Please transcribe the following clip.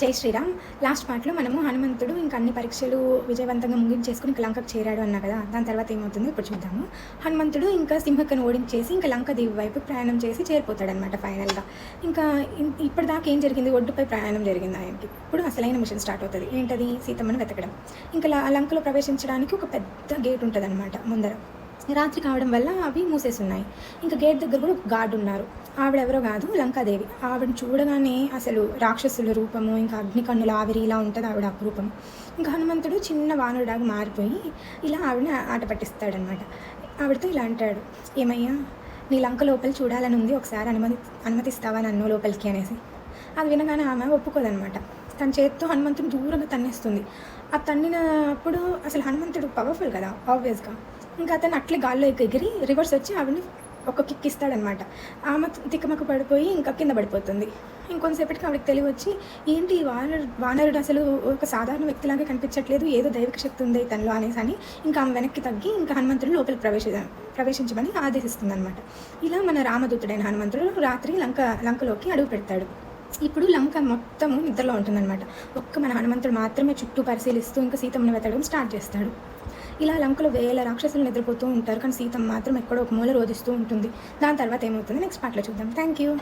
జై శ్రీరామ్. లాస్ట్ పార్ట్లో మనము హనుమంతుడు ఇంకా అన్ని పరీక్షలు విజయవంతంగా ముగించేసుకుని ఇంకా లంకకు చేరాడు అన్నా కదా. దాని తర్వాత ఏమవుతుందో? ఇప్పుడు చూద్దాము. హనుమంతుడు ఇంకా సింహక్కను ఓడించేసి ఇంకా లంక దీవి వైపు ప్రయాణం చేసి చేరిపోతాడనమాట ఫైనల్గా. ఇంకా ఇప్పటిదాకా ఏం జరిగింది? ఒడ్డుపై ప్రయాణం జరిగింది ఆయనకి ఇప్పుడు అసలైన మిషన్ స్టార్ట్ అవుతుంది. ఏంటది? సీతమ్మను వెతకడం. ఇంకా లంకలో ప్రవేశించడానికి ఒక పెద్ద గేట్ ఉంటుంది ముందర. రాత్రి కావడం వల్ల అవి మూసేసున్నాయి. ఇంకా గేట్ దగ్గర కూడా ఒక ఉన్నారు. ఆవిడ ఎవరో కాదు లంకాదేవి. ఆవిడని చూడగానే అసలు రాక్షసుల రూపము ఇంకా అగ్ని కన్నుల ఆవిరి ఇలా ఉంటుంది ఆవిడ అపురూపం. ఇంకా హనుమంతుడు చిన్న వానరుడాగా మారిపోయి ఇలా ఆవిడని ఆట పట్టిస్తాడనమాట ఆవిడతో ఇలా అంటాడు ఏమయ్యా నీ లంక లోపల చూడాలని ఉంది ఒకసారి అనుమతి అనుమతిస్తావా నన్ను లోపలికి? అనేసి. అది వినగానే ఆమె ఒప్పుకోదనమాట తన చేతితో హనుమంతుడు దూరంగా తన్నేస్తుంది. ఆ తన్నినప్పుడు అసలు హనుమంతుడు పవర్ఫుల్ కదా ఆబ్వియస్గా ఇంకా అతను అట్లే గాల్లో ఎగిరి రివర్స్ వచ్చి ఆవిడని ఒక కిక్ ఇస్తాడనమాట. ఆమె తిక్కమక్క పడిపోయి ఇంకా కింద పడిపోతుంది. ఇంకొంతసేపటికి ఆవిడకి తెలివి వచ్చి ఏంటి ఈ వానరు వానరుడు అసలు ఒక సాధారణ వ్యక్తిలాగా కనిపించట్లేదు ఏదో దైవిక శక్తి ఉంది తనలో అనేసి అని ఇంకా ఆమె వెనక్కి తగ్గి ఇంకా హనుమంతుడు లోపలికి ప్రవేశ ప్రవేశించమని ఆదేశిస్తుంది అనమాట ఇలా మన రామదూతుడైన హనుమంతుడు రాత్రి లంక లంకలోకి అడుగు పెడతాడు. ఇప్పుడు లంక మొత్తము నిద్రలో ఉంటుందన్నమాట ఒక్క మన హనుమంతుడు మాత్రమే చుట్టూ పరిశీలిస్తూ ఇంకా సీతమ్మను వెతకడం స్టార్ట్ చేస్తాడు. ఇలా లంకలో వేల రాక్షసులు నిద్రపోతూ ఉంటారు. కానీ సీతమ్మ మాత్రం ఎక్కడో ఒక మూల రోధిస్తూ ఉంటుంది. దాని తర్వాత ఏమవుతుంది? నెక్స్ట్ పార్ట్లో చూద్దాం. Thank you